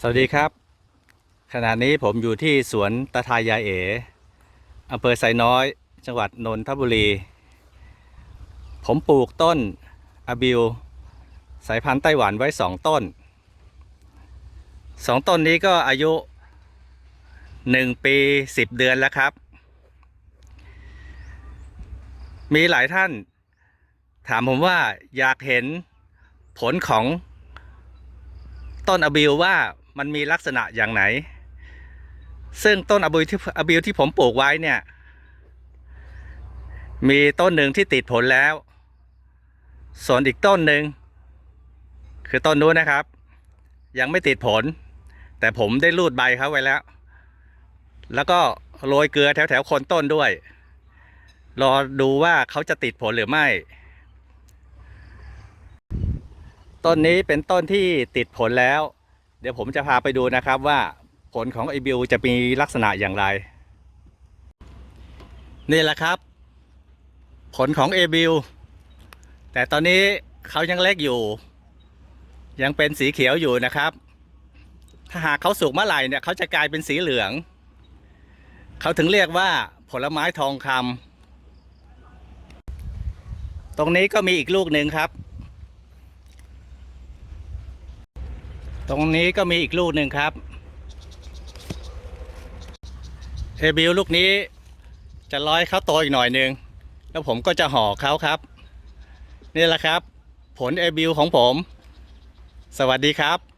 สวัสดีครับ ขณะนี้ผมอยู่ที่สวนตาทายายเออำเภอไซน้อย จังหวัดนนทบุรี ผมปลูกต้นอาบิว สายพันธุ์ไต้หวันไว้สองต้นสองต้นนี้ก็อายุหนึ่งปีสิบเดือนแล้วครับ มีหลายท่าน ถามผมว่าอยากเห็นผลของต้นอะบิวว่า มันมีลักษณะอย่างไหน ซึ่งต้นอบิวที่อบิวที่ผมปลูกไว้เนี่ย มีต้นหนึ่งที่ติดผลแล้ว ส่วนอีกต้นหนึ่งคือต้นนู้นนะครับ ยังไม่ติดผล แต่ผมได้รูดใบเขาไว้แล้ว แล้วก็โรยเกลือแถวแถวๆโคนต้นด้วย รอดูว่าเขาจะติดผลหรือไม่ ต้นนี้เป็นต้นที่ติดผลแล้ว เดี๋ยวผมจะพาไปดูนะครับว่าผลของไอบิวจะมีลักษณะอย่างไร นี่แหละครับ ผลของเอบิวแต่ตอนนี้เขายังเล็กอยู่ ยังเป็นสีเขียวอยู่นะครับ ถ้าหากเขาสุกเมื่อไหร่เนี่ยเขาจะกลายเป็นสีเหลือง เขาถึงเรียกว่าผลไม้ทองคำตรงนี้ก็มีอีกลูกหนึ่งครับ ตรงนี้ก็มีอีกลูกหนึ่งครับเอบิวลูกนี้จะร้อยเขาโตอีกหน่อยหนึ่งแล้วผมก็จะห่อเขาครับ นี่แหละครับ ผลเอบิวของผม สวัสดีครับ